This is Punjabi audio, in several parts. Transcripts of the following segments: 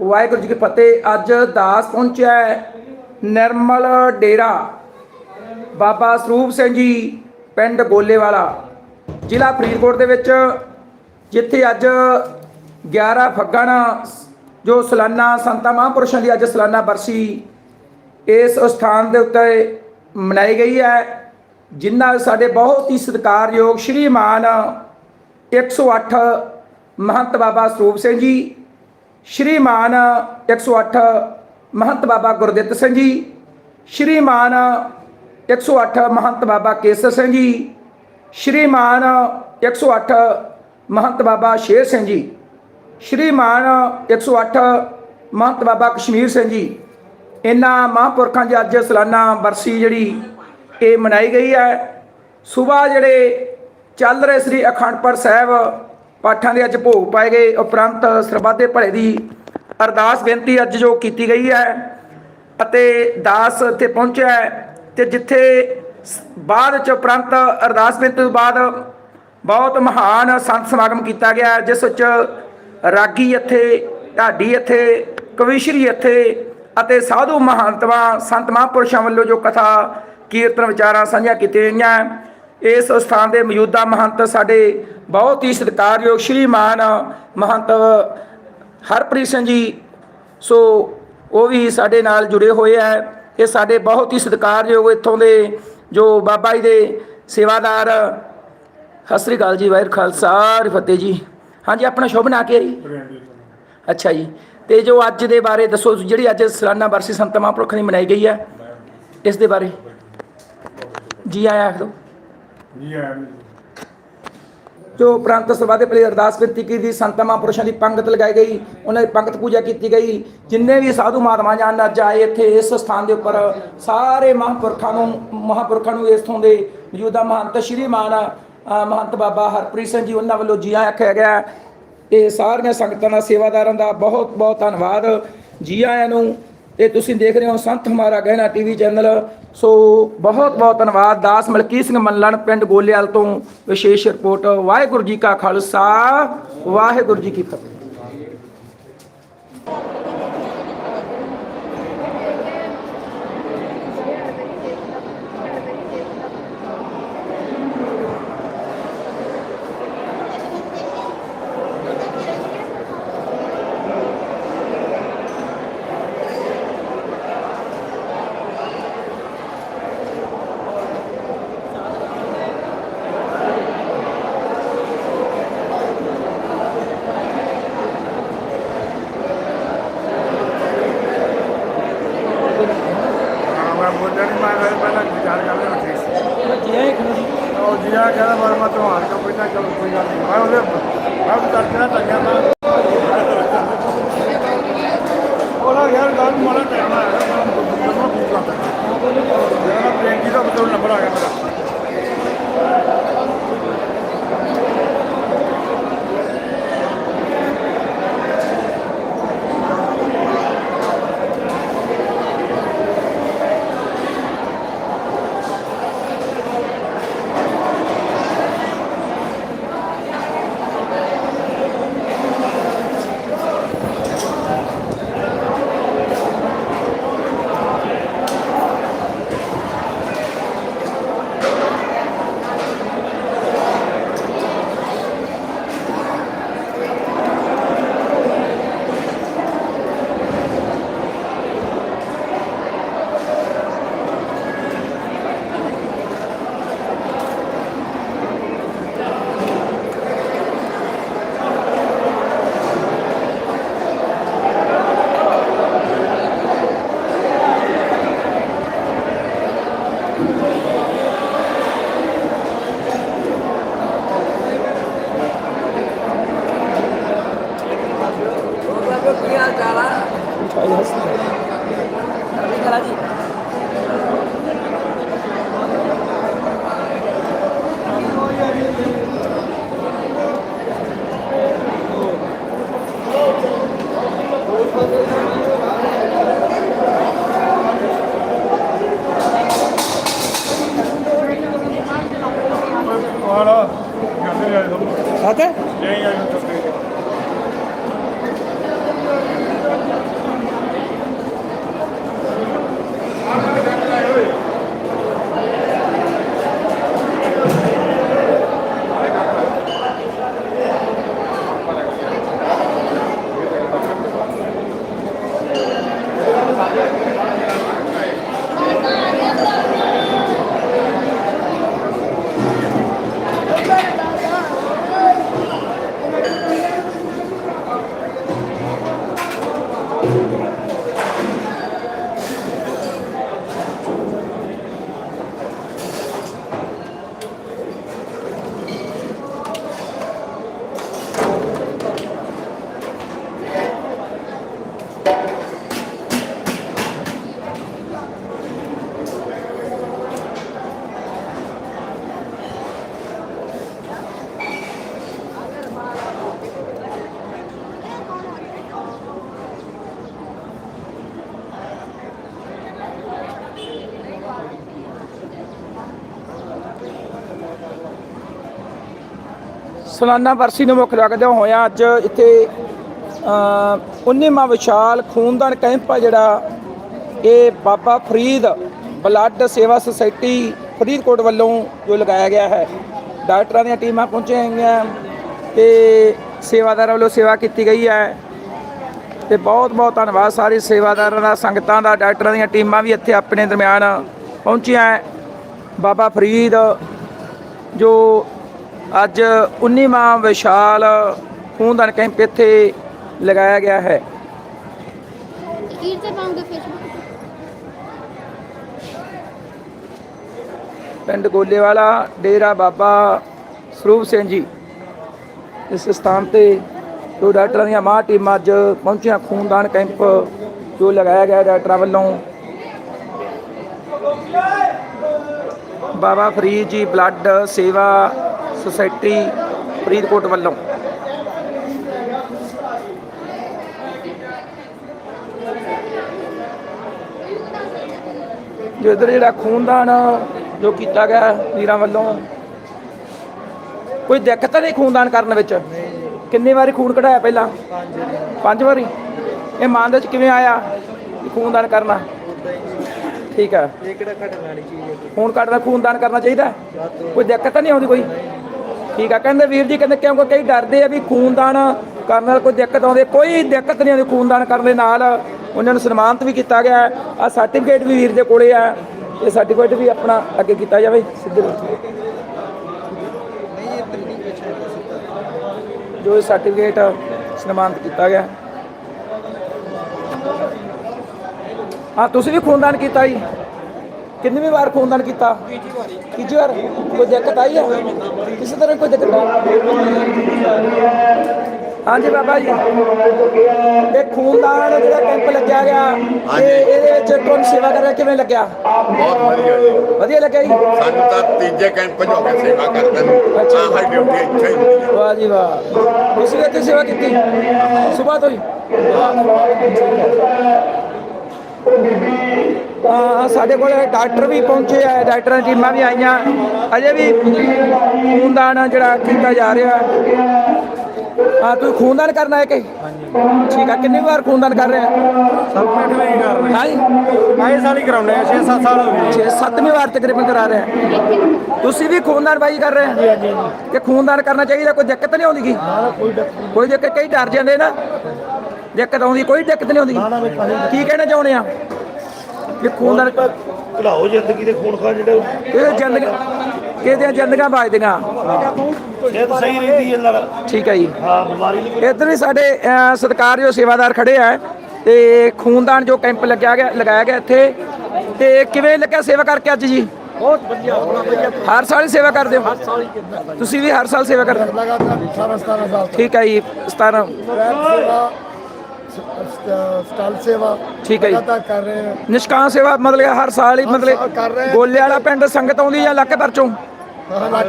ਵਾਹਿਗੁਰੂ ਜੀ ਕੀ ਫਤਿਹ। ਅੱਜ ਦਾਸ ਪਹੁੰਚਿਆ ਨਿਰਮਲ ਡੇਰਾ। ਬਾਬਾ ਸਰੂਪ ਸਿੰਘ ਜੀ, ਪਿੰਡ ਗੋਲੇਵਾਲਾ, ਜ਼ਿਲ੍ਹਾ ਫਰੀਦਕੋਟ ਦੇ ਵਿੱਚ, ਜਿੱਥੇ ਅੱਜ 11 ਫੱਗਣ ਜੋ ਸਲਾਨਾ ਸੰਤਾਂ ਮਹਾਂਪੁਰਸ਼ਾਂ ਦੀ ਅੱਜ ਸਲਾਨਾ ਬਰਸੀ ਇਸ ਸਥਾਨ ਦੇ ਉੱਤੇ ਮਨਾਈ ਗਈ ਹੈ, ਜਿਨ੍ਹਾਂ ਸਾਡੇ ਬਹੁਤ ਹੀ ਸਤਿਕਾਰਯੋਗ ਸ਼੍ਰੀਮਾਨ 108 ਮਹੰਤ ਬਾਬਾ ਸਰੂਪ ਸਿੰਘ ਜੀ ਸ਼੍ਰੀਮਾਨ 108 ਮਹੰਤ ਬਾਬਾ ਗੁਰਦਿੱਤ ਸਿੰਘ ਜੀ, ਸ਼੍ਰੀਮਾਨ 108 ਮਹੰਤ ਬਾਬਾ ਕੇਸਰ ਸਿੰਘ ਜੀ, ਸ਼੍ਰੀਮਾਨ 108 ਮਹੰਤ ਬਾਬਾ ਸ਼ੇਰ ਸਿੰਘ ਜੀ, ਸ਼੍ਰੀਮਾਨ 108 ਮਹੰਤ ਬਾਬਾ ਕਸ਼ਮੀਰ ਸਿੰਘ ਜੀ। ਇਹਨਾਂ ਮਹਾਂਪੁਰਖਾਂ ਦੀ ਅੱਜ ਸਾਲਾਨਾ ਬਰਸੀ ਜਿਹੜੀ ਇਹ ਮਨਾਈ ਗਈ ਹੈ। ਸਵੇਰ ਜਿਹੜੇ ਚੱਲ ਰਹੇ ਸ੍ਰੀ ਅਖੰਡਪੁਰ ਸਾਹਿਬ ਪਾਠਾਂ ਦੇ ਅੱਜ ਭੋਗ ਪਾਏ ਗਏ ਉਪਰੰਤ ਸਰਬੱਤੇ ਭਲੇ ਦੀ ਅਰਦਾਸ ਬੇਨਤੀ ਅੱਜ ਜੋ ਕੀਤੀ ਗਈ ਹੈ ਅਤੇ ਦਾਸ ਇੱਥੇ ਪਹੁੰਚਿਆ ਹੈ ਤੇ ਜਿੱਥੇ ਸ- ਬਾਅਦ ਚ ਉਪਰੰਤ ਅਰਦਾਸ ਬੇਨਤੀ ਤੋਂ ਬਾਅਦ ਬਹੁਤ ਮਹਾਨ ਸੰਤ ਸਮਾਗਮ ਕੀਤਾ ਗਿਆ ਜਿਸ ਵਿੱਚ ਰਾਗੀ ਇੱਥੇ, ਢਾਡੀ ਇੱਥੇ, ਕਵੀਸ਼ਰੀ ਇੱਥੇ ਅਤੇ ਸਾਧੂ ਮਹੰਤਵਾ ਸੰਤ ਮਹਾਂਪੁਰਸ਼ਾਂ ਵੱਲੋਂ ਜੋ ਕਥਾ, ਕੀਰਤਨ ਵਿਚਾਰਾਂ ਸਾਂਝੀਆਂ ਕੀਤੀਆਂ ਗਈਆਂ ਇਸ ਸਥਾਨ ਦੇ ਮੌਜੂਦਾ ਮਹੰਤ ਸਾਡੇ ਬਹੁਤ ਹੀ ਸਤਿਕਾਰਯੋਗ ਸ਼੍ਰੀਮਾਨ ਮਹੰਤ ਹਰਪ੍ਰੀਤ ਸਿੰਘ ਜੀ। ਸੋ ਉਹ ਵੀ ਸਾਡੇ ਨਾਲ ਜੁੜੇ ਹੋਏ ਹੈ। ਇਹ ਸਾਡੇ ਬਹੁਤ ਹੀ ਸਤਿਕਾਰਯੋਗ ਇੱਥੋਂ ਦੇ ਜੋ ਬਾਬਾ ਜੀ ਦੇ ਸੇਵਾਦਾਰ। ਸਤਿ ਸ੍ਰੀ ਅਕਾਲ ਜੀ, ਵਾਹਿਗੁਰੂ ਖਾਲਸਾ ਫਤਿਹ ਜੀ। ਹਾਂਜੀ, ਆਪਣਾ ਸ਼ੁਭ ਨਾਂ ਕੀ ਜੀ? ਅੱਛਾ ਜੀ, ਤੇ ਜੋ ਅੱਜ ਦੇ ਬਾਰੇ ਦੱਸੋ, ਜਿਹੜੀ ਅੱਜ ਸਲਾਨਾ ਵਰਸੀ ਸੰਤ ਮਹਾਂਪੁਰਖ ਦੀ ਮਨਾਈ ਗਈ ਹੈ, ਇਸ ਦੇ ਬਾਰੇ। ਜੀ ਆਇਆ ਆਖ ਦਿਓ ਜੀ ਆਇਆਂ ਨੂੰ। ਜੋ ਉਪਰੰਤ ਸਭਾ ਦੇ ਪਹਿਲੇ ਅਰਦਾਸ ਬੇਨਤੀ ਕੀਤੀ ਸੰਤ ਮਹਾਂਪੁਰਸ਼ਾਂ ਦੀ ਪੰਗਤ ਲਗਾਈ ਗਈ ਉਹਨਾਂ ਦੀ ਪੰਗਤ ਪੂਜਾ ਕੀਤੀ ਗਈ ਜਿੰਨੇ ਵੀ ਸਾਧੂ ਮਹਾਤਮਾ ਜਾਨ ਅੱਜ ਆਏ ਇੱਥੇ ਇਸ ਸਥਾਨ ਦੇ ਉੱਪਰ ਸਾਰੇ ਮਹਾਂਪੁਰਖਾਂ ਨੂੰ ਮਹਾਂਪੁਰਖਾਂ ਨੂੰ ਇਸ ਥੋਂ ਦੇ ਮੌਜੂਦਾ ਮਹੰਤ ਸ਼੍ਰੀਮਾਨ ਅ, ਮਹੰਤ ਬਾਬਾ ਹਰਪ੍ਰੀਤ ਸਿੰਘ ਜੀ ਉਹਨਾਂ ਵੱਲੋਂ ਜੀ ਆਇਆਂ ਆਖਿਆ ਗਿਆ ਤੇ ਸਾਰੀਆਂ ਸੰਗਤਾਂ ਦਾ ਸੇਵਾਦਾਰਾਂ ਦਾ ਬਹੁਤ ਬਹੁਤ ਧੰਨਵਾਦ ਜੀ ਆਇਆਂ ਨੂੰ ਤੇ ਤੁਸੀਂ ਦੇਖ ਰਹੇ ਹੋ ਸੰਤ ਹਮਾਰਾ ਗਹਿਣਾ ਟੀਵੀ ਚੈਨਲ ਸੋ ਬਹੁਤ ਬਹੁਤ ਧੰਨਵਾਦ ਦਾਸ ਮਲਕੀਤ ਸਿੰਘ ਮੱਲਣ ਪਿੰਡ ਗੋਲੇਵਾਲ ਤੋਂ ਵਿਸ਼ੇਸ਼ ਰਿਪੋਰਟ, ਵਾਹਿਗੁਰੂ ਜੀ ਕਾ ਖਾਲਸਾ, ਵਾਹਿਗੁਰੂ ਜੀ ਕੀ ਫਤਿਹ। ਤੁਹਾਨੂੰ ਸਾਥੇ ਨਹੀਂ ਆਏ ਚੁੱਕੇ ਸਲਾਨਾ ਵਰਸੀ ਨੂੰ ਮੁੱਖ ਰੱਖਦਿਆਂ ਹੋਇਆ ਅੱਜ ਇੱਥੇ ਅ 19ਵਾਂ ਵਿਸ਼ਾਲ ਖੂਨਦਾਨ ਕੈਂਪ ਆ ਜਿਹੜਾ ਇਹ ਬਾਬਾ ਫਰੀਦ ਬਲੱਡ ਸੇਵਾ ਸੁਸਾਇਟੀ ਫਰੀਦਕੋਟ ਵੱਲੋਂ ਜੋ ਲਗਾਇਆ ਗਿਆ ਹੈ। ਡਾਕਟਰਾਂ ਦੀਆਂ ਟੀਮਾਂ ਪਹੁੰਚੀਆਂ ਹੈਗੀਆਂ ਤੇ ਸੇਵਾਦਾਰਾਂ ਵੱਲੋਂ ਸੇਵਾ ਕੀਤੀ ਗਈ ਹੈ। ਤੇ ਬਹੁਤ ਬਹੁਤ ਧੰਨਵਾਦ ਸਾਰੇ ਸੇਵਾਦਾਰਾਂ ਦਾ, ਸੰਗਤਾਂ ਦਾ, ਡਾਕਟਰਾਂ ਦੀਆਂ ਟੀਮਾਂ ਵੀ ਇੱਥੇ ਆਪਣੇ ਦਰਮਿਆਨ ਪਹੁੰਚੀਆਂ ਬਾਬਾ ਫਰੀਦ ਜੋ ਅੱਜ 19ਵਾਂ ਵਿਸ਼ਾਲ ਖੂਨਦਾਨ ਕੈਂਪ ਇੱਥੇ ਲਗਾਇਆ ਗਿਆ ਹੈ। ਪਿੰਡ ਗੋਲੇਵਾਲਾ ਡੇਰਾ ਬਾਬਾ ਸਰੂਪ ਸਿੰਘ ਜੀ। ਇਸ ਸਥਾਨ ਤੇ ਜੋ ਡਾਕਟਰਾਂ ਦੀਆਂ ਮਾਂ ਟੀਮਾਂ ਅੱਜ ਪਹੁੰਚੀਆਂ ਖੂਨਦਾਨ ਕੈਂਪ ਜੋ ਲਗਾਇਆ ਗਿਆ ਡਾਕਟਰਾਂ ਵੱਲੋਂ। ਬਾਬਾ ਫਰੀਦ ਜੀ ਬਲੱਡ ਸੇਵਾ ਸੁਸਾਇਟੀ ਫਰੀਦਕੋਟ ਵੱਲੋਂ। ਜੋ ਇੱਧਰ ਜਿਹੜਾ ਖੂਨਦਾਨ ਜੋ ਕੀਤਾ ਗਿਆ ਵੀਰਾਂ ਵੱਲੋਂ ਕੋਈ ਦਿੱਕਤ ਨਹੀਂ ਖੂਨਦਾਨ ਕਰਨ ਵਿੱਚ? ਕਿੰਨੀ ਵਾਰੀ ਖੂਨ ਕਢਾਇਆ ਪਹਿਲਾਂ? ਪੰਜ ਵਾਰੀ? ਇਹ ਮਨ ਦੇ ਵਿੱਚ ਕਿਵੇਂ ਆਇਆ ਖੂਨਦਾਨ ਕਰਨਾ? ਠੀਕ ਹੈ ਇਹ ਕਿਹੜਾ ਘਟਣ ਵਾਲੀ ਚੀਜ਼ ਹੈ? ਖੂਨ ਕੱਢਣਾ ਖੂਨਦਾਨ ਕਰਨਾ ਚਾਹੀਦਾ? ਕੋਈ ਦਿੱਕਤ ਤਾਂ ਨਹੀਂ ਆਉਂਦੀ ਕੋਈ? ਠੀਕ ਆ। ਕਹਿੰਦੇ ਵੀਰ ਜੀ, ਕਹਿੰਦੇ ਕਿਉਂਕਿ ਕਈ ਡਰਦੇ ਆ ਵੀ ਖੂਨਦਾਨ ਕਰਨ ਨਾਲ ਕੋਈ ਦਿੱਕਤ ਆਉਂਦੀ ਕੋਈ ਦਿੱਕਤ ਨਹੀਂ ਆਉਂਦੀ ਖੂਨਦਾਨ ਕਰਨ ਦੇ ਨਾਲ। ਉਹਨਾਂ ਨੂੰ ਸਨਮਾਨਿਤ ਵੀ ਕੀਤਾ ਗਿਆ। ਆ ਸਰਟੀਫਿਕੇਟ ਵੀ ਵੀਰ ਦੇ ਕੋਲੇ ਆ। ਇਹ ਸਰਟੀਫਿਕੇਟ ਵੀ ਆਪਣਾ ਅੱਗੇ ਕੀਤਾ ਜਾਵੇ। ਸਿੱਧੇ ਜੋ ਸਰਟੀਫਿਕੇਟ ਸਨਮਾਨਿਤ ਕੀਤਾ ਗਿਆ। ਹਾਂ, ਤੁਸੀਂ ਵੀ ਖੂਨਦਾਨ ਕੀਤਾ ਜੀ। ਕਿੰਨੀ ਵਾਰ ਖੂਨਦਾਨ ਕੀਤਾ? ਤੀਜੀ ਵਾਰੀ? ਕੋਈ ਦਿੱਕਤ ਆਈ ਹੈ? ਕਿਸੇ ਤਰ੍ਹਾਂ ਕੋਈ ਦਿੱਕਤ ਹਾਂਜੀ ਬਾਬਾ ਜੀ। ਇਹ ਖੂਨਦਾਨ ਜਿਹੜਾ ਕੈਂਪ ਲੱਗਿਆ ਗਿਆ ਇਹ ਇਹਦੇ ਵਿੱਚ ਤੁਹਾਨੂੰ ਸੇਵਾ ਕਰ ਰਿਹਾ ਕਿਵੇਂ ਲੱਗਿਆ? ਬਹੁਤ ਵਧੀਆ ਜੀ। ਵਧੀਆ ਲੱਗਿਆ ਜੀ? ਸਾਨੂੰ ਤਾਂ ਤੀਜੇ ਕੈਂਪ 'ਚ ਹੋ ਕੇ ਸੇਵਾ ਕਰਦੇ ਨੂੰ। ਅੱਛਾ। ਸਾਡੀ ਡਿਊਟੀ ਇੱਥੇ ਹੀ ਹੈ। ਵਾਹ ਜੀ ਵਾਹ। ਤੁਸੀਂ ਇੱਥੇ ਸੇਵਾ ਕੀਤੀ? ਸਵੇਰ ਤੋਂ ਹੀ। ਹਾਂ ਸਾਡੇ ਕੋਲ ਡਾਕਟਰ ਵੀ ਪਹੁੰਚੇ ਆ ਡਾਕਟਰਾਂ ਦੀ ਟੀਮਾਂ ਵੀ ਆਈਆਂ। ਅਜੇ ਵੀ ਖੂਨਦਾਨ ਜਿਹੜਾ ਕੀਤਾ ਜਾ ਰਿਹਾ। ਹਾਂ ਤੂੰ ਖੂਨਦਾਨ ਕਰਨਾ ਹੈ ਕਿ? ਠੀਕ ਆ ਕਿੰਨੀ ਵਾਰ ਖੂਨਦਾਨ ਕਰ ਰਿਹਾ? ਸਭ ਹੀ ਕਰ ਰਹੇ। ਹਾਂ ਆਏ ਸਾਲ ਹੀ ਕਰਾਉਂਦੇ ਆ 6-7 ਸਾਲ ਹੋ ਗਏ। 6 7ਵੀਂ ਵਾਰ ਤਕਰੀਬਨ ਕਰਾ ਰਿਹਾ। ਤੁਸੀਂ ਵੀ ਖੂਨਦਾਨ ਬਾਈ ਕਰ ਰਹੇ ਆ ਕਿ ਖੂਨਦਾਨ ਕਰਨਾ ਚਾਹੀਦਾ ਕੋਈ ਦਿੱਕਤ ਨਹੀਂ ਆਉਂਦੀ ਗੀ ਕੋਈ ਦਿੱਕਤ ਕਈ ਡਰ ਜਾਂਦੇ ਨਾ। ਦਿੱਕਤ ਆਉਂਦੀ ਕੋਈ ਦਿੱਕਤ ਨਹੀਂ ਆਉਂਦੀ। ਕੀ ਕਹਿਣਾ ਚਾਹੁੰਦੇ ਆ? ਕਿ ਖੂਨਦਾਨ ਘਲਾਓ ਜ਼ਿੰਦਗੀ ਦੇ ਖੂਨ ਖਾ ਜਿਹੜੇ ਇਹ ਜ਼ਿੰਦਗੀ ਕਿਹਦੀਆਂ ਜ਼ਿੰਦਗੀਆਂ ਬਚਦੀਆਂ ਸਿਹਤ ਸਹੀ ਰਹਿੰਦੀ ਹੈ ਨਾਲ। ਠੀਕ ਹੈ ਜੀ। ਹਾਂ ਬਿਮਾਰੀ ਨਹੀਂ ਇੱਧਰ ਵੀ ਸਾਡੇ ਸਤਿਕਾਰਯੋਗ ਸੇਵਾਦਾਰ ਖੜੇ ਆ ਤੇ ਖੂਨਦਾਨ ਜੋ ਕੈਂਪ ਲੱਗਿਆ ਗਿਆ ਲਗਾਇਆ ਗਿਆ ਇੱਥੇ। ਤੇ ਕਿਵੇਂ ਲੱਗਿਆ ਸੇਵਾ ਕਰਕੇ ਅੱਜ ਜੀ? ਬਹੁਤ ਵਧੀਆ ਬੜਾ ਵਧੀਆ। ਹਰ ਸਾਲ ਹੀ ਸੇਵਾ ਕਰਦੇ ਹੋ? ਹਰ ਸਾਲ ਹੀ ਤੁਸੀਂ ਵੀ ਹਰ ਸਾਲ ਸੇਵਾ ਕਰਦੇ ਲਗਾਤਾਰ 18 17 ਸਾਲ ਠੀਕ ਹੈ ਜੀ 17 ਰੈਡ ਸੇਵਾ ਸਟਾਲ ਸੇਵਾ ਠੀਕ ਹੈ ਜੀ। ਲਗਾਤਾਰ ਕਰ ਰਹੇ ਹਾਂ। ਨਿਸ਼ਕਾਮ ਸੇਵਾ ਮਤਲਬ ਹਰ ਸਾਲ ਹੀ ਸਾਲ ਕਰ ਰਹੇ ਮਤਲਬ ਹਾਂ। ਗੋਲੇ ਵਾਲਾ ਪਿੰਡ ਸੰਗਤ ਆਉਂਦੀ ਜਾਂ ਇਲਾਕੇ ਭਰ ਚੋਂ? ਹਾਂ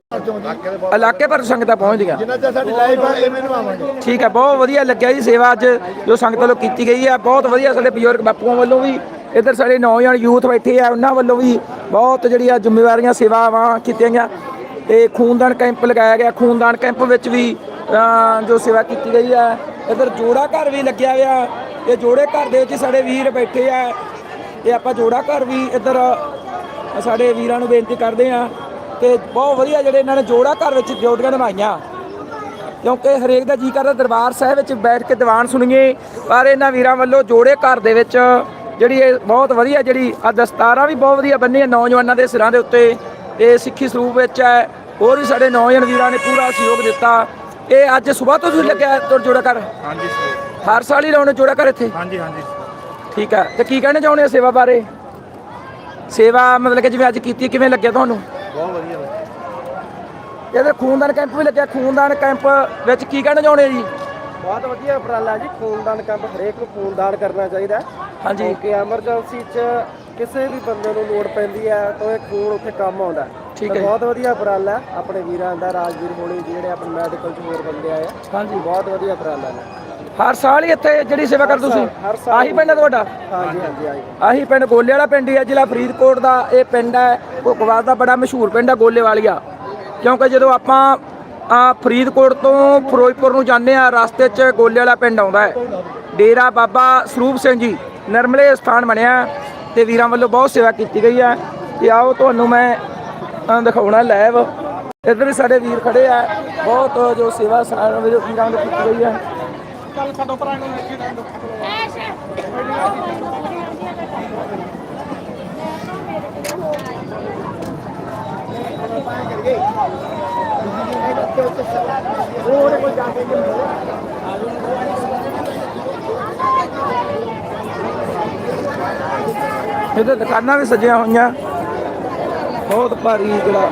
ਇਲਾਕੇ ਭਰ ਸੰਗਤਾਂ ਪਹੁੰਚਦੀਆਂ। ਜਿੰਨਾ ਚਿਰ ਸਾਡੀ ਲਾਈਫ ਹੈ ਐਵੇਂ ਨਿਭਾਵਾਂਗੇ ਠੀਕ ਹੈ ਬਹੁਤ ਵਧੀਆ ਲੱਗਿਆ ਜੀ ਸੇਵਾ ਅੱਜ ਜੋ ਸੰਗਤ ਵੱਲੋਂ ਕੀਤੀ ਗਈ ਹੈ। ਬਹੁਤ ਵਧੀਆ ਸਾਡੇ ਬਜ਼ੁਰਗ ਬਾਪੂਆਂ ਵੱਲੋਂ ਵੀ ਇੱਧਰ ਸਾਡੇ ਨੌਜਵਾਨ ਯੂਥ ਬੈਠੇ ਆ ਉਹਨਾਂ ਵੱਲੋਂ ਵੀ ਬਹੁਤ ਜਿਹੜੀਆਂ ਜ਼ਿੰਮੇਵਾਰੀਆਂ ਸੇਵਾਵਾਂ ਕੀਤੀਆਂ ਗਈਆਂ। ਤੇ ਖੂਨਦਾਨ ਕੈਂਪ ਲਗਾਇਆ ਗਿਆ। ਖੂਨਦਾਨ ਕੈਂਪ ਵਿੱਚ ਵੀ ਜੋ ਸੇਵਾ ਕੀਤੀ ਗਈ ਹੈ। ਇੱਧਰ ਜੋੜਾ ਘਰ ਵੀ ਲੱਗਿਆ ਹੋਇਆ। ਇਹ ਜੋੜੇ ਘਰ ਦੇ ਵਿੱਚ ਸਾਡੇ ਵੀਰ ਬੈਠੇ ਆ। ਇਹ ਆਪਾਂ ਜੋੜਾ ਘਰ ਵੀ ਇੱਧਰ ਸਾਡੇ ਵੀਰਾਂ ਨੂੰ ਬੇਨਤੀ ਕਰਦੇ ਆ ਤੇ ਬਹੁਤ ਵਧੀਆ ਜਿਹੜੇ ਇਹਨਾਂ ਨੇ ਜੋੜਾ ਘਰ ਵਿੱਚ ਡਿਊਟੀਆਂ ਨਿਭਾਈਆਂ। ਕਿਉਂਕਿ ਹਰੇਕ ਦਾ ਜੀ ਕਰਦਾ ਦਰਬਾਰ ਸਾਹਿਬ ਵਿੱਚ ਬੈਠ ਕੇ ਦੀਵਾਨ ਸੁਣੀਏ। ਪਰ ਇਹਨਾਂ ਵੀਰਾਂ ਵੱਲੋਂ ਜੋੜੇ ਘਰ ਦੇ ਵਿੱਚ ਜਿਹੜੀ ਇਹ ਬਹੁਤ ਵਧੀਆ ਜਿਹੜੀ ਆ ਦਸਤਾਰਾਂ ਵੀ ਬਹੁਤ ਵਧੀਆ ਬੰਨੀਆਂ ਨੌਜਵਾਨਾਂ ਦੇ ਸਿਰਾਂ ਦੇ ਉੱਤੇ। ਤੇ ਸਿੱਖੀ ਸਰੂਪ ਵਿੱਚ ਹੈ। ਹੋਰ ਵੀ ਸਾਡੇ ਨੌਜਵਾਨ ਵੀਰਾਂ ਨੇ ਪੂਰਾ ਸਹਿਯੋਗ ਦਿੱਤਾ। ਇਹ ਅੱਜ ਸਵੇਰ ਤੋਂ ਤੁਸੀਂ ਲੱਗਿਆ ਤੁਰ ਜੋੜਾ ਘਰ? ਹਾਂਜੀ ਸਰ। ਹਰ ਸਾਲ ਹੀ ਲਾਉਣੇ ਜੋੜਾ ਘਰ ਇੱਥੇ? ਹਾਂਜੀ ਹਾਂਜੀ ਠੀਕ ਹੈ ਤੇ ਕੀ ਕਹਿਣਾ ਚਾਹੁੰਦੇ ਹੋ ਸੇਵਾ ਬਾਰੇ? ਸੇਵਾ ਮਤਲਬ ਕਿ ਜਿਵੇਂ ਅੱਜ ਕੀਤੀ ਕਿਵੇਂ ਲੱਗਿਆ ਤੁਹਾਨੂੰ? ਬਹੁਤ ਵਧੀਆ ਇਹਦੇ ਖੂਨਦਾਨ ਕੈਂਪ ਵੀ ਲੱਗਿਆ। ਖੂਨਦਾਨ ਕੈਂਪ ਵਿੱਚ ਕੀ ਕਹਿਣਾ ਚਾਹੁੰਦੇ ਜੀ? ਬਹੁਤ ਵਧੀਆ ਉਪਰਾਲਾ ਜੀ। ਖੂਨਦਾਨ ਕੈਂਪ ਹਰੇਕ ਨੂੰ ਖੂਨਦਾਨ ਕਰਨਾ ਚਾਹੀਦਾ। ਹਾਂਜੀ। ਕਿਉਂਕਿ ਐਮਰਜੈਂਸੀ 'ਚ ਕਿਸੇ ਵੀ ਬੰਦੇ ਨੂੰ ਲੋੜ ਪੈਂਦੀ ਹੈ ਤਾਂ ਇਹ ਖੂਨ ਉੱਥੇ ਕੰਮ ਆਉਂਦਾ। ਠੀਕ ਹੈ। ਬਹੁਤ ਵਧੀਆ ਉਪਰਾਲਾ ਹੈ। ਆਪਣੇ ਵੀਰਾਂ ਦਾ ਰਾਜਵੀਰ ਹੋਣੀ ਜਿਹੜੇ ਆਪਣੇ ਮੈਡੀਕਲ 'ਚ ਹੋਰ ਬੰਦੇ ਆਏ ਆ। ਹਾਂਜੀ। ਬਹੁਤ ਵਧੀਆ ਉਪਰਾਲਾ ਹੈ ਹਰ ਸਾਲ ਹੀ ਇੱਥੇ ਜਿਹੜੀ ਸੇਵਾ ਕਰ ਤੁਸੀਂ। ਆਹੀ ਪਿੰਡ ਹੈ ਤੁਹਾਡਾ? ਹਾਂਜੀ ਹਾਂਜੀ ਆਈ ਆਹੀ ਪਿੰਡ ਗੋਲੇ ਵਾਲਾ ਪਿੰਡ ਹੀ ਹੈ ਜ਼ਿਲ੍ਹਾ ਫਰੀਦਕੋਟ ਦਾ ਇਹ ਪਿੰਡ ਹੈ। ਕੁਕਵਾਸ ਦਾ ਬੜਾ ਮਸ਼ਹੂਰ ਪਿੰਡ ਹੈ ਗੋਲੇ ਵਾਲੀਆ। ਕਿਉਂਕਿ ਜਦੋਂ ਆਪਾਂ ਆ ਫਰੀਦਕੋਟ ਤੋਂ ਫਿਰੋਜ਼ਪੁਰ ਨੂੰ ਜਾਂਦੇ ਆ ਰਸਤੇ 'ਚ ਗੋਲੇ ਵਾਲਾ ਪਿੰਡ ਆਉਂਦਾ ਹੈ। ਡੇਰਾ ਬਾਬਾ ਸਰੂਪ ਸਿੰਘ ਜੀ ਨਰਮਲੇ ਸਥਾਨ ਬਣਿਆ। ਤੇ ਵੀਰਾਂ ਵੱਲੋਂ ਬਹੁਤ ਸੇਵਾ ਕੀਤੀ ਗਈ ਹੈ ਤੇ ਆਓ ਤੁਹਾਨੂੰ ਮੈਂ ਦਿਖਾਉਣਾ ਲਾਈਵ ਇੱਧਰ ਵੀ ਸਾਡੇ ਵੀਰ ਖੜੇ ਆ। ਬਹੁਤ ਜੋ ਸੇਵਾ ਸਾਰਿਆਂ ਵੀਰਾਂ ਵੱਲੋਂ ਕੀਤੀ ਗਈ ਹੈ। ਇਹਦੇ ਦੁਕਾਨਾਂ ਵੀ ਸਜੀਆਂ ਹੋਈਆਂ। ਬਹੁਤ ਭਾਰੀ ਜਿਹੜਾ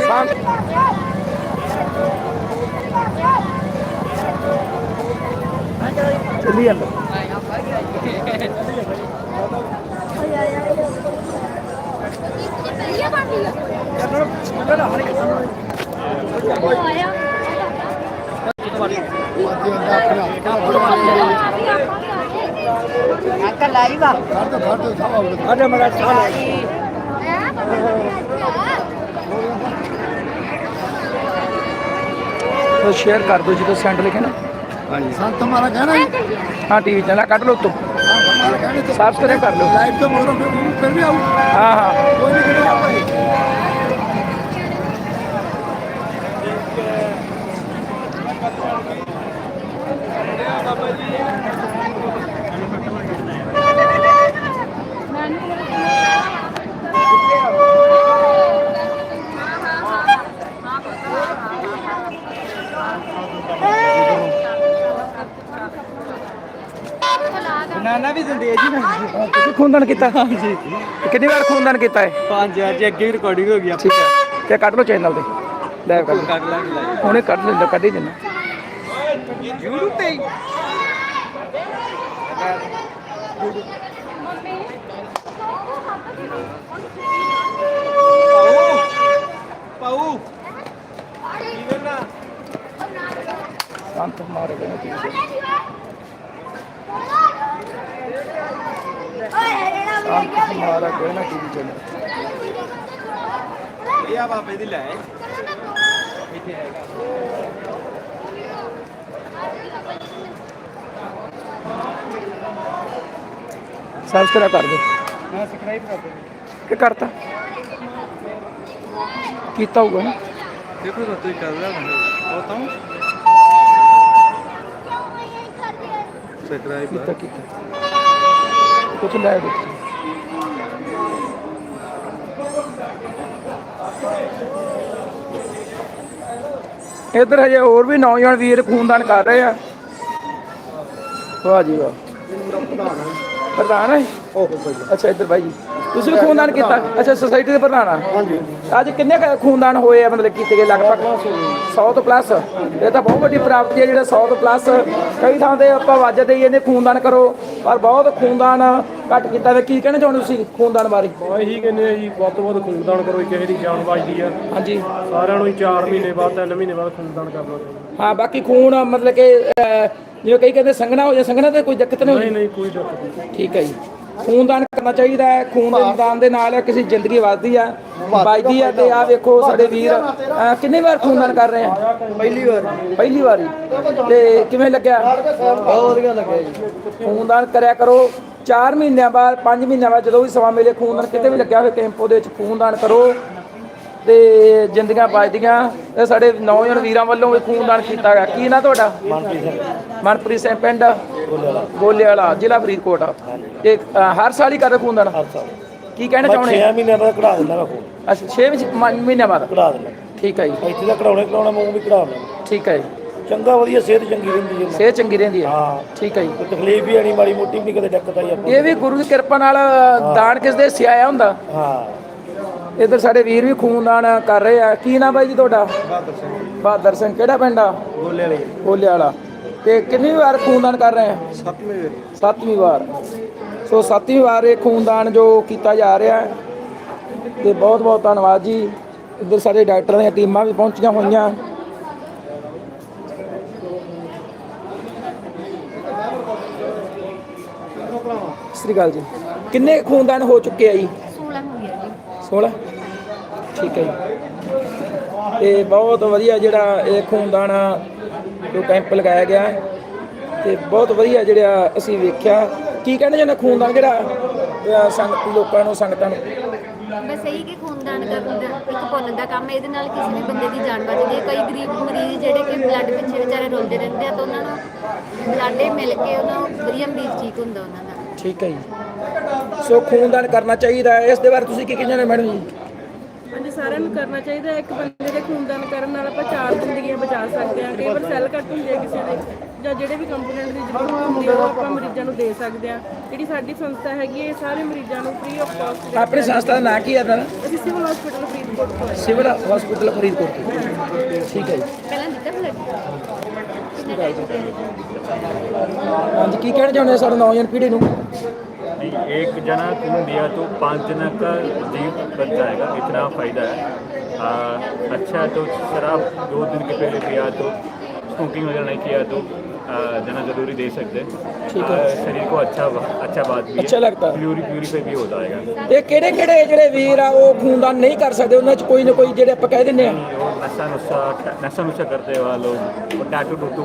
ਸ਼ਾਂਤ ਚੱਲੀ ਜਾਂਦਾ। ਇਹ ਬਾਕੀ ਆਇਆ ਆਜਾ ਮੇਰਾ ਚਾਲ ਤੋ ਸ਼ੇਅਰ ਕਰ ਦਿਓ ਜਦੋਂ ਸੈਂਡ ਲਿਖੇ ਨਾ। ਸੰਤ ਹਮਾਰਾ ਕਹਿਣਾ ਹੀ ਟੀਵੀ ਚੈਨਲ ਕੱਢ ਲਓ ਤੋਂ ਸਬਸਕ੍ਰਾਈਬ ਕਰ ਲਓ। ਲਾਈਵ ਤੋਂ ਮਗਰੋਂ ਫਿਰ ਵੀ ਆਊ। ਹਾਂ ਹਾਂ। ਕੋਈ ਨਹੀਂ ਕਿਹੜੇ ਆਵਾਂਗੇ ਬਨਾਨਾ ਵੀ ਦਿੰਦੇ ਆ ਜੀ। ਤੁਸੀਂ ਖੂਨਦਾਨ ਕੀਤਾ? ਹਾਂਜੀ। ਕਿੰਨੀ ਵਾਰ ਖੂਨਦਾਨ ਕੀਤਾ ਹੈ ਪੰਜ ਅੱਜ ਅੱਗੇ ਰਿਕਾਰਡਿੰਗ ਹੋ ਗਈ ਠੀਕ ਹੈ ਤੇ ਕੱਢ ਲਓ ਚੈਨਲ ਤੇ। ਲਾਈਵ ਕਰ ਲਓ। ਕੱਢ ਲਾਂਗੇ ਲਾਈਵ ਹੁਣੇ ਕੱਢ ਲੈਂਦਾ ਕੱਢ ਹੀ ਦਿੰਦਾ। YouTube ਤੇ ਹੀ। ਪਾਉ ਸ਼ਾਂਤ ਮਾਰੇ ਟੀਵੀ ਤੇ ਸ਼ਾਂਤ ਮਾਰਾ ਗਏ ਨਾ ਟੀਵੀ ਚੈਨਲ ਇਹ ਆ ਬਾਬੇ ਦੀ ਲੈ। ਸਬਸਕ੍ਰਾਈਬ ਕਰ ਦਿਓ। ਹਾਂ ਸਬਸਕ੍ਰਾਈਬ ਕਰ ਦਿਓ ਕਿ ਕਰਤਾ? ਕੀਤਾ ਹੋਊਗਾ ਨਾ? ਦੇਖੋ ਤਾਂ ਤੁਸੀਂ ਕਰ ਰਿਹਾ ਉਹ ਤਾਂ। ਸਬਸਕ੍ਰਾਈਬ ਕੀਤਾ ਕੀਤਾ। ਕੁਝ ਲੈ ਦੇ ਇੱਧਰ ਹਜੇ ਹੋਰ ਵੀ ਨੌਜਵਾਨ ਵੀਰ ਖੂਨਦਾਨ ਕਰ ਰਹੇ ਆ। ਵਾਹ ਜੀ ਵਾਹ। ਪ੍ਰਧਾਨ ਹੈ ਅੱਛਾ ਇੱਧਰ ਬਾਈ ਜੀ। ਤੁਸੀਂ ਵੀ ਖੂਨਦਾਨ ਕੀਤਾ? ਅੱਛਾ ਸੁਸਾਇਟੀ ਦੇ ਪ੍ਰਧਾਨ ਆ? ਹਾਂਜੀ। ਅੱਜ ਕਿੰਨੇ ਕੁ ਖੂਨਦਾਨ ਹੋਏ ਆ ਮਤਲਬ ਕੀਤੇ ਗਏ ਲਗਭਗ? 100 ਤੋਂ ਪਲੱਸ ਇਹ ਤਾਂ ਬਹੁਤ ਵੱਡੀ ਪ੍ਰਾਪਤੀ ਹੈ ਜਿਹੜਾ 100 ਤੋਂ ਪਲੱਸ ਕਈ ਥਾਂ ਤੇ ਆਪਾਂ ਵਾਜ ਦੇਈ ਜਾਂਦੇ ਖੂਨਦਾਨ ਕਰੋ ਪਰ ਬਹੁਤ ਖੂਨਦਾਨ ਘੱਟ ਕੀਤਾ ਵੇ। ਕੀ ਕਹਿਣਾ ਚਾਹੁੰਦੇ ਤੁਸੀਂ ਖੂਨਦਾਨ ਬਾਰੇ? ਇਹੀ ਕਹਿੰਦੇ ਆ ਜੀ ਵੱਧ ਤੋਂ ਵੱਧ ਖੂਨਦਾਨ ਕਰੋ ਕਿਸੇ ਦੀ ਜਾਨ ਬਚਦੀ ਆ। ਹਾਂਜੀ। ਸਾਰਿਆਂ ਨੂੰ ਹੀ 4 ਮਹੀਨੇ ਬਾਅਦ 3 ਮਹੀਨੇ ਬਾਅਦ ਖੂਨਦਾਨ ਕਰਨਾ ਚਾਹੀਦਾ। ਹਾਂ ਬਾਕੀ ਖੂਨ ਮਤਲਬ ਕਿ ਅਹ, ਜਿਵੇਂ ਕਈ ਕਹਿੰਦੇ ਸੰਘਣਾ ਹੋ ਜਾ ਸੰਘਣਾ ਤੇ ਕੋਈ ਦਿੱਕਤ ਨਹੀਂ ਨਹੀਂ ਨਹੀਂ ਕੋਈ ਦਿੱਕਤ ਨਹੀਂ। ਠੀਕ ਹੈ ਜੀ। ਖੂਨਦਾਨ ਕਰਨਾ ਚਾਹੀਦਾ ਹੈ ਖੂਨ ਦੇ ਦਾਨ ਦੇ ਨਾਲ ਕਿਸੇ ਦੀ ਜ਼ਿੰਦਗੀ ਵੱਧਦੀ ਆ। ਵੱਜਦੀ ਆ ਤੇ ਆ ਵੇਖੋ ਸਾਡੇ ਵੀਰ ਕਿੰਨੀ ਵਾਰ ਖੂਨਦਾਨ ਕਰ ਰਹੇ ਆ? ਪਹਿਲੀ ਵਾਰ। ਪਹਿਲੀ ਵਾਰੀ ਤੇ ਕਿਵੇਂ ਲੱਗਿਆ? ਬਹੁਤ ਵਧੀਆ ਲੱਗਿਆ ਜੀ। ਖੂਨਦਾਨ ਕਰਿਆ ਕਰੋ। 4 ਮਹੀਨਿਆਂ ਬਾਅਦ 5 ਮਹੀਨਿਆਂ ਬਾਅਦ ਜਦੋਂ ਵੀ ਸਮਾਂ ਮਿਲੇ ਖੂਨਦਾਨ ਕਿਤੇ ਵੀ ਲੱਗਿਆ ਹੋਵੇ ਕੈਂਪ ਉਹਦੇ ਵਿੱਚ ਖੂਨਦਾਨ ਕਰੋ। ਤੇ ਜ਼ਿੰਦਗੀਆਂ ਬਚਦੀਆਂ ਇਹ ਸਾਡੇ ਨੌਜਵਾਨ ਵੀਰਾਂ ਵੱਲੋਂ ਵੀ ਖੂਨਦਾਨ ਕੀਤਾ ਗਿਆ। ਕੀ ਨਾ ਤੁਹਾਡਾ? ਮਨਪ੍ਰੀਤ ਸਿੰਘ। ਪਿੰਡ ਗੋਲੇ ਵਾਲਾ ਜ਼ਿਲ੍ਹਾ ਫਰੀਦਕੋਟ। ਅ, ਹਰ ਸਾਲ ਹੀ ਕਰਦੇ ਖੂਨਦਾਨ ਕੀ ਕਹਿਣਾ ਮੈਂ ਚਾਹੁੰਦੇ? 6 ਮਹੀਨਿਆਂ ਬਾਅਦ ਕਢਾ ਦਿੰਦਾ ਮੈਂ ਖੂਨ। ਅੱਛਾ 6 ਮਹੀਨਿਆਂ ਬਾਅਦ? ਕਢਾ ਦਿੰਦਾ। ਠੀਕ ਹੈ ਜੀ। ਇੱਥੇ ਦਾ ਕਢਾਉਣੇ ਕਢਾਉਣਾ ਮੈਂ ਉਹ ਵੀ ਕਢਾ ਦਿੰਦਾ। ਠੀਕ ਹੈ ਜੀ। ਚੰਗਾ ਵਧੀਆ ਸਿਹਤ ਚੰਗੀ ਰਹਿੰਦੀ ਹੈ। ਸਿਹਤ ਚੰਗੀ ਰਹਿੰਦੀ ਹੈ। ਹਾਂ। ਠੀਕ ਹੈ ਜੀ। ਕੋਈ ਤਕਲੀਫ ਵੀ ਆਣੀ ਮਾੜੀ ਮੋਟੀ ਵੀ ਨਹੀਂ ਕਦੇ ਦਿੱਕਤ ਆਈ ਆਪਾਂ ਇਹ ਵੀ ਗੁਰੂ ਦੀ ਕਿਰਪਾ ਨਾਲ ਦਾਨ ਕਿਸ ਦੇ ਹਿੱਸੇ ਆਇਆ ਹੁੰਦਾ? ਹਾਂ। ਇੱਧਰ ਸਾਡੇ ਵੀਰ ਵੀ ਖੂਨਦਾਨ ਕਰ ਰਹੇ ਆ। ਕੀ ਨਾਮ ਬਾਈ ਜੀ ਤੁਹਾਡਾ? ਬਹਾਦਰ ਸਿੰਘ। ਬਹਾਦਰ ਸਿੰਘ ਕਿਹੜਾ ਪਿੰਡ ਆ? ਗੋਲੇ ਵਾਲੀ। ਗੋਲੇ ਵਾਲਾ। ਤੇ ਕਿੰਨੀ ਵਾਰ ਖੂਨਦਾਨ ਕਰ ਰਹੇ ਆ? ਸੱਤਵੀਂ ਵਾਰੀ। ਸੱਤਵੀਂ ਵਾਰ। ਸੋ ਸੱਤਵੀਂ ਵਾਰ ਇਹ ਖੂਨਦਾਨ ਜੋ ਕੀਤਾ ਜਾ ਰਿਹਾ ਹੈ। ਤੇ ਬਹੁਤ ਬਹੁਤ ਧੰਨਵਾਦ ਜੀ। ਇੱਧਰ ਸਾਡੇ ਡਾਕਟਰਾਂ ਦੀਆਂ ਟੀਮਾਂ ਵੀ ਪਹੁੰਚੀਆਂ ਹੋਈਆਂ। ਸ੍ਰੀ ਅਕਾਲ ਜੀ। ਕਿੰਨੇ ਖੂਨਦਾਨ ਹੋ ਚੁੱਕੇ ਆ ਜੀ? 16 ਹੋ ਗਿਆ 16 ਠੀਕ ਹੈ ਜੀ। ਤੇ ਬਹੁਤ ਵਧੀਆ ਜਿਹੜਾ ਇਹ ਖੂਨਦਾਨ ਜੋ ਕੈਂਪ ਲਗਾਇਆ ਗਿਆ ਤੇ ਬਹੁਤ ਵਧੀਆ ਜਿਹੜਾ ਅਸੀਂ ਵੇਖਿਆ। ਕੀ ਕਹਿੰਦੇ ਜਨਾ ਖੂਨਦਾਨ ਜਿਹੜਾ ਸੰਗਤ ਲੋਕਾਂ ਨੂੰ ਸੰਗਤਾਂ ਨੂੰ? ਬਸ ਇਹੀ ਕਿ ਖੂਨਦਾਨ ਕਰਨ ਦਾ ਇੱਕ ਪੁੰਨ ਦਾ ਕੰਮ ਹੈ। ਇਹਦੇ ਨਾਲ ਕਿਸੇ ਵੀ ਬੰਦੇ ਦੀ ਜਾਨ ਬਚਦੀ ਹੈ ਕਈ ਗਰੀਬ ਮਰੀਜ਼ ਜਿਹੜੇ ਕਿ ਬਲੱਡ ਪਿੱਛੇ ਵਿਚਾਰੇ ਰੋਲਦੇ ਰਹਿੰਦੇ ਆ ਤਾਂ ਉਹਨਾਂ ਨੂੰ ਬਲੱਡ ਮਿਲ ਕੇ ਉਹਨਾਂ ਨੂੰ ਵਧੀਆ ਮਰੀਜ਼ ਠੀਕ ਹੁੰਦਾ ਉਹਨਾਂ ਦਾ। ਠੀਕ ਹੈ ਜੀ। ਸੋ ਖੂਨਦਾਨ ਕਰਨਾ ਚਾਹੀਦਾ ਹੈ। ਇਸ ਦੇ ਬਾਰੇ ਤੁਸੀਂ ਕੀ ਕਹਿੰਦੇ ਨੇ ਮੈਡਮ ਜੀ? ਹਾਂਜੀ ਸਾਰਿਆਂ ਨੂੰ ਕਰਨਾ ਚਾਹੀਦਾ ਹੈ। ਇੱਕ ਬੰਦੇ ਦੇ ਖੂਨਦਾਨ ਕਰਨ ਨਾਲ ਆਪਾਂ ਚਾਰ ਜ਼ਿੰਦਗੀਆਂ ਬਚਾ ਸਕਦੇ ਹਾਂ। ਕਈ ਵਾਰ ਸੈੱਲ ਘੱਟ ਹੁੰਦੇ ਆ ਕਿਸੇ ਦੇ ਜਾਂ ਜਿਹੜੇ ਵੀ ਕੰਪੋਨੈਂਟ ਦੀ ਜ਼ਰੂਰਤ ਹੁੰਦੀ ਹੈ ਉਹ ਆਪਾਂ ਮਰੀਜ਼ਾਂ ਨੂੰ ਦੇ ਸਕਦੇ ਹਾਂ। ਜਿਹੜੀ ਸਾਡੀ ਸੰਸਥਾ ਹੈਗੀ ਹੈ ਇਹ ਸਾਰੇ ਮਰੀਜ਼ਾਂ ਨੂੰ ਫ੍ਰੀ ਆਫ ਕਾਸਟ ਆਪਣੀ ਸੰਸਥਾ ਦਾ ਨਾਂ ਕੀ ਹੈ ਆਪਣਾ? ਅਸੀਂ ਸਿਵਲ ਹਸਪੀਟਲ ਫਰੀਦਕੋਟ ਤੋਂ ਆਏ ਸਿਵਲ ਹਸਪੀਟਲ ਫਰੀਦਕੋਟ ਤੋਂ। ਠੀਕ ਹੈ ਜੀ। ਪਹਿਲਾਂ ਦਿੱਤਾ ਬਲੱਡ ਕਿੰਨਾ ਟਾਈਮ ਹਾਂਜੀ ਕੀ ਕਹਿਣਾ ਚਾਹੁੰਦੇ ਸਾਡੇ ਨੌਜਵਾਨ ਪੀੜ੍ਹੀ ਨੂੰ? नहीं, एक जना खून दिया तो पाँच जना का जीव बच जाएगा इतना फायदा है आ, अच्छा तो शराब दो दिन के पहले पिया तो स्मोकिंग वगैरह नहीं किया तो आ, जना जरूरी दे सकते हैं ठीक है। आ, शरीर को अच्छा अच्छा बात भी अच्छा लगता है। प्यूरी प्यूरीफाई भी हो जाएगा ਇਹ ਕਿਹੜੇ ਕਿਹੜੇ ਜਿਹੜੇ ਵੀਰ ਆ ਉਹ ਖੂਨਦਾਨ ਨਹੀਂ ਕਰ ਸਕਦੇ ਉਹਨਾਂ 'ਚ ਕੋਈ ਨਾ ਕੋਈ ਜਿਹੜੇ ਆਪਾਂ ਕਹਿ ਦਿੰਦੇ ਆ वो नशा नुस्खा नशा नुस्खा करते हैं वाला लोग वो टैटू टूटू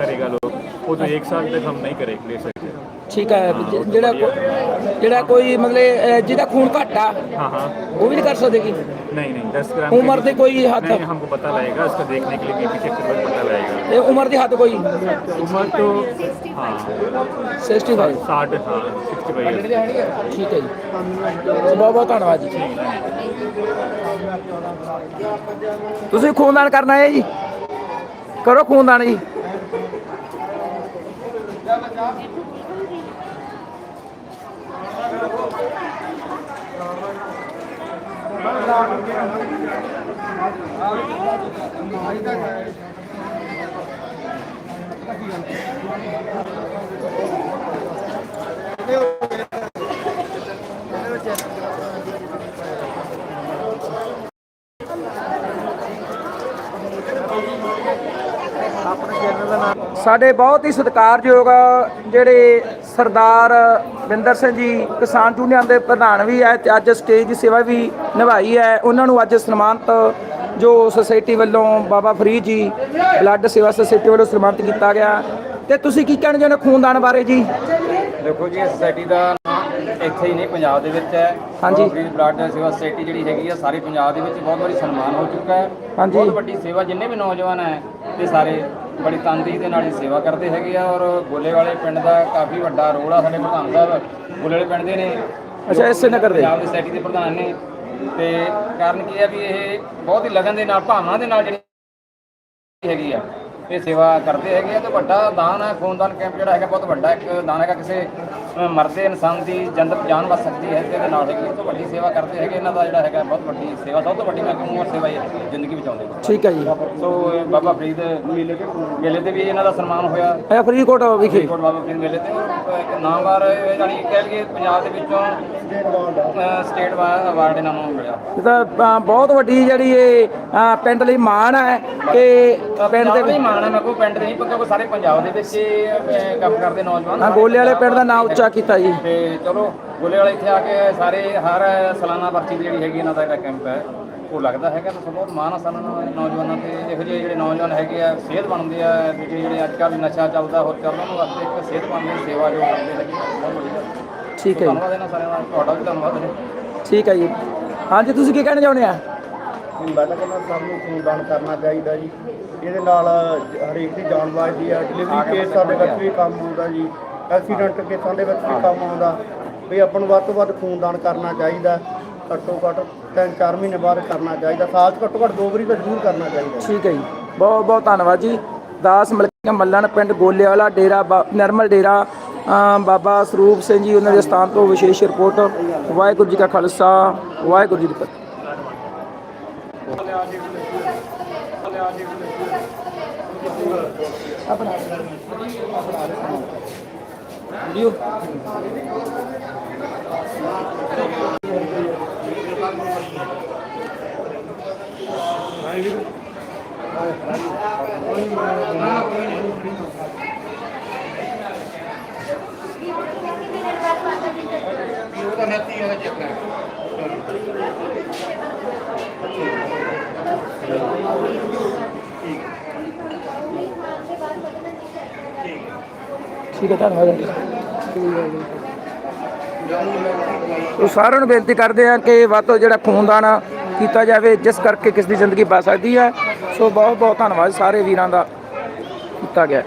करेगा लोग वो तो एक साल तक हम नहीं करे ले सकते ਠੀਕ ਹੈ ਜ- ਜਿਹੜਾ ਕੋ- ਜਿਹੜਾ ਕੋਈ ਮਤਲਬ ਅਹ, ਜਿਹਦਾ ਖੂਨ ਘੱਟ ਆ हाँ हाँ वो भी नहीं कर सकते कि नहीं नहीं दस ग्राम के उम्र भी- से कोई हाथ- नहीं हमको पता लगेगा उसको देखने के लिए बीपी चेक करके पता लगेगा ਇਹ ਉਮਰ ਦੀ ਹੱਦ ਕੋਈ उम्र तो हाँ 65 साठ हाँ सिक्सटी फाइव ਠੀਕ ਹੈ ਜੀ ਸੋ ਬਹੁਤ ਬਹੁਤ ਧੰਨਵਾਦ ਜੀ ਤੁਸੀਂ ਖੂਨਦਾਨ ਕਰਨਾ ਹੈ ਜੀ ਕਰੋ ਖੂਨਦਾਨ ਜੀ ਸਾਡੇ ਬਹੁਤ ਹੀ ਸਤਿਕਾਰਯੋਗ ਜਿਹੜੇ ਸਰਦਾਰ ਬਿੰਦਰ ਸਿੰਘ ਜੀ, ਕਿਸਾਨ ਯੂਨੀਅਨ ਦੇ ਪ੍ਰਧਾਨ ਵੀ ਹੈ ਤੇ ਅੱਜ ਸਟੇਜ ਦੀ ਸੇਵਾ ਵੀ ਨਿਭਾਈ ਹੈ। ਉਹਨਾਂ ਨੂੰ ਅੱਜ ਸਨਮਾਨਿਤ ਜੋ ਸੁਸਾਇਟੀ ਵੱਲੋਂ ਬਾਬਾ ਫਰੀਦ ਜੀ, ਬਲੱਡ ਸੇਵਾ ਸੁਸਾਇਟੀ ਵੱਲੋਂ ਸਨਮਾਨਿਤ ਕੀਤਾ ਗਿਆ। ਤੇ ਤੁਸੀਂ ਕੀ ਕਹਿਣਾ ਚਾਹੁੰਦੇ ਖੂਨਦਾਨ ਬਾਰੇ ਜੀ? ਦੇਖੋ ਜੀ ਸੁਸਾਇਟੀ ਦਾ ਇੱਥੇ ਹੀ ਨਹੀਂ ਪੰਜਾਬ ਦੇ ਵਿੱਚ ਹੈ ਹਾਂਜੀ। ਫਰੀਦ ਬਲੱਡ ਸੇਵਾ ਸੁਸਾਇਟੀ ਜਿਹੜੀ ਹੈਗੀ ਆ ਸਾਰੇ ਪੰਜਾਬ ਦੇ ਵਿੱਚ ਬਹੁਤ ਵਾਰੀ ਸਨਮਾਨ ਹੋ ਚੁੱਕਾ ਹੈ ਹਾਂਜੀ। ਬਹੁਤ ਵੱਡੀ ਸੇਵਾ ਜਿੰਨੇ ਵੀ ਨੌਜਵਾਨ ਹੈ ਇਹ ਸਾਰੇ ਬੜੀ ਤਨਦੇਹੀ ਦੇ ਨਾਲ ਹੀ ਸੇਵਾ ਕਰਦੇ ਹੈਗੇ ਆ ਔਰ ਗੋਲੇ ਵਾਲੇ ਪਿੰਡ ਦਾ ਕਾਫੀ ਵੱਡਾ ਰੋਲ ਆ ਸਾਡੇ ਪ੍ਰਧਾਨ ਸਾਹਿਬ ਗੋਲੇ ਵਾਲੇ ਪਿੰਡ ਦੇ ਨੇ ਅੱਛਾ, ਇਸੇ ਨਗਰ ਦੇ। ਪੰਜਾਬ ਦੀ ਸੁਸਾਇਟੀ ਦੇ ਪ੍ਰਧਾਨ ਨੇ ਤੇ ਕਾਰਨ ਕੀ ਹੈ ਵੀ ਇਹ ਬਹੁਤ ਹੀ ਲਗਨ ਦੇ ਨਾਲ ਭਾਵਨਾ ਦੇ ਨਾਲ ਜਿਹੜੀ ਹੈਗੀ ਆ ਇਹ ਸੇਵਾ ਕਰਦੇ ਹੈਗੇ ਆ ਤੇ ਵੱਡਾ ਦਾਨ ਹੈ ਖੂਨਦਾਨ ਕੈਂਪ ਜਿਹੜਾ ਹੈਗਾ ਬਹੁਤ ਵੱਡਾ ਇੱਕ ਦਾਨ ਹੈਗਾ ਕਿਸੇ ਮਰਦੇ ਇਨਸਾਨ ਦੀ ਜੰਦ ਜਾਨ ਬਚ ਸਕਦੀ ਹੈ ਤੇ ਇਹਦੇ ਨਾਲ ਉਹ ਤੋਂ ਵੱਡੀ ਸੇਵਾ ਕਰਦੇ ਹੈਗੇ ਇਹਨਾਂ ਦਾ ਜਿਹੜਾ ਹੈਗਾ ਬਹੁਤ ਵੱਡੀ ਸੇਵਾ ਸਭ ਤੋਂ ਵੱਡੀ ਮੈਂ ਕਹੂੰਗਾ ਸੇਵਾ ਹੈ, ਜ਼ਿੰਦਗੀ ਬਚਾਉਂਦੇ। ਠੀਕ ਹੈ ਜੀ। ਸੋ ਇਹ ਬਾਬਾ ਫਰੀਦ ਮੇਲੇ ਤੇ ਵੀ ਇਹਨਾਂ ਦਾ ਸਨਮਾਨ ਹੋਇਆ। ਇਹ ਫਰੀਦਕੋਟ ਵਿਖੇ? ਫਰੀਦਕੋਟ ਬਾਬਾ ਫਰੀਦ ਮੇਲੇ ਤੇ। ਇੱਕ ਨਾਮਵਾਰ ਜਾਨੀ ਕਹਿ ਲਈਏ ਪੰਜਾਬ ਦੇ ਵਿੱਚੋਂ ਸਟੇਟ ਅਵਾਰਡ ਇਹਨਾਂ ਨੂੰ ਮਿਲਿਆ। ਇਹ ਤਾਂ ਅ, ਬਹੁਤ ਵੱਡੀ ਜਿਹੜੀ ਇਹ ਅ, ਪਿੰਡ ਲਈ ਮਾਣ ਹੈ ਕਿ ਪਿੰਡ ਦੇ ਦੇ ਵੀ ਮਾਣ ਮੈਂ ਕੋਈ ਪਿੰਡ ਦੇ ਨਹੀਂ ਕਿਉਂਕਿ ਸਾਰੇ ਪੰਜਾਬ ਦੇ ਵਿੱਚ ਹੀ, ਅਹ, ਕੰਮ ਕਰਦੇ ਨੌਜਵਾਨ। ਹਾਂ ਗੋਲੇ ਵਾਲੇ ਪਿੰਡ ਦਾ ਨਾਮ ਉੱਚਾ ਕੀਤਾ ਜੀ। ਤੇ ਚਲੋ ਗੋਲੇ ਵਾਲੇ ਇੱਥੇ ਆ ਕੇ ਸਾਰੇ ਹਰ ਸਾਲਾਨਾ ਪਰਚੀ ਦੀ ਜਿਹੜੀ ਹੈਗੀ ਇਹਨਾਂ ਦਾ ਜਿਹੜਾ ਕੈਂਪ ਹੈ ਉਹ ਲੱਗਦਾ ਹੈਗਾ ਤਾਂ ਬਹੁਤ ਮਾਣ ਆ ਸਾਨੂੰ ਨੌਜਵਾਨਾਂ ਤੇ। ਇਹੋ ਜਿਹੇ ਜਿਹੜੇ ਨੌਜਵਾਨ ਹੈਗੇ ਆ ਸਿਹਤ ਬਣਦੇ ਆ ਦੂਜੇ ਜਿਹੜੇ ਅੱਜ ਕੱਲ੍ਹ ਨਸ਼ਾ ਚੱਲਦਾ ਹੋਰ ਚੱਲਦਾ ਉਹਨਾਂ ਵਾਸਤੇ ਇੱਕ ਸਿਹਤ ਬਣਦੀ ਸੇਵਾ ਜੋ ਕਰਦੇ ਹੈਗੇ ਆ, ਬਹੁਤ ਵਧੀਆ। ਠੀਕ ਹੈ ਜੀ। ਧੰਨਵਾਦ ਇਹਨਾਂ ਸਾਰਿਆਂ ਦਾ ਤੁਹਾਡਾ ਵੀ ਧੰਨਵਾਦ ਹੈ। ਠੀਕ ਹੈ ਜੀ। ਹਾਂਜੀ ਤੁਸੀਂ ਕੀ ਕਹਿਣਾ ਚਾਹੁੰਦੇ ਆ? ਮੈਂ ਤਾਂ ਕਹਿੰਦਾ ਸਭ ਨੂੰ ਖੂਨਦਾਨ ਕਰਨਾ ਚਾਹੀਦਾ ਜੀ। ਇਹਦੇ ਨਾਲ ਹਰੇਕ ਦੀ ਜਾਨ ਬਚਦੀ ਆ ਡਿਲੀਵਰੀ ਕੇਸ ਸਾਡੇ ਵਿੱਚ ਵੀ ਕੰਮ ਆਉਂਦਾ ਜੀ। ਐਕਸੀਡੈਂਟ ਕੇਸਾਂ ਦੇ ਵਿੱਚ ਵੀ ਕੰਮ ਆਉਂਦਾ। ਵੀ ਆਪਾਂ ਨੂੰ ਵੱਧ ਤੋਂ ਵੱਧ ਖੂਨਦਾਨ ਕਰਨਾ ਚਾਹੀਦਾ। ਘੱਟੋ ਘੱਟ ਤਿੰਨ ਚਾਰ ਮਹੀਨੇ ਬਾਅਦ ਕਰਨਾ ਚਾਹੀਦਾ। ਸਾਲ 'ਚ ਘੱਟੋ ਘੱਟ ਦੋ ਵਾਰੀ ਤਾਂ ਜ਼ਰੂਰ ਕਰਨਾ ਚਾਹੀਦਾ ਠੀਕ ਹੈ ਜੀ। ਬਹੁਤ ਬਹੁਤ ਧੰਨਵਾਦ ਜੀ। ਦਾਸ ਮਲਕੀਆਂ ਮੱਲਣ ਪਿੰਡ ਗੋਲੇਵਾਲਾ ਡੇਰਾ ਨਿਰਮਲ ਡੇਰਾ। ਬਾਬਾ ਸਰੂਪ ਸਿੰਘ ਜੀ ਉਹਨਾਂ ਦੇ ਸਥਾਨ ਤੋਂ ਵਿਸ਼ੇਸ਼ ਰਿਪੋਰਟ। ਵਾਹਿਗੁਰੂ ਜੀ ਕਾ ਖਾਲਸਾ। ਵਾਹਿਗੁਰੂ ਜੀ ਕੀ ਫਤਿਹ। ਵੀਡੀਓ ਠੀਕ ਹੈ, ਧੰਨਵਾਦ। ਉਹ ਸਾਰਿਆਂ ਨੂੰ ਬੇਨਤੀ ਕਰਦੇ ਆ ਕਿ ਵੱਧ ਤੋਂ ਜਿਹੜਾ ਖੂਨਦਾਨ ਕੀਤਾ ਜਾਵੇ, ਜਿਸ ਕਰਕੇ ਕਿਸ ਦੀ ਜ਼ਿੰਦਗੀ ਬਚ ਸਕਦੀ ਹੈ। ਸੋ ਬਹੁਤ ਬਹੁਤ ਧੰਨਵਾਦ ਸਾਰੇ ਵੀਰਾਂ ਦਾ ਕੀਤਾ ਗਿਆ।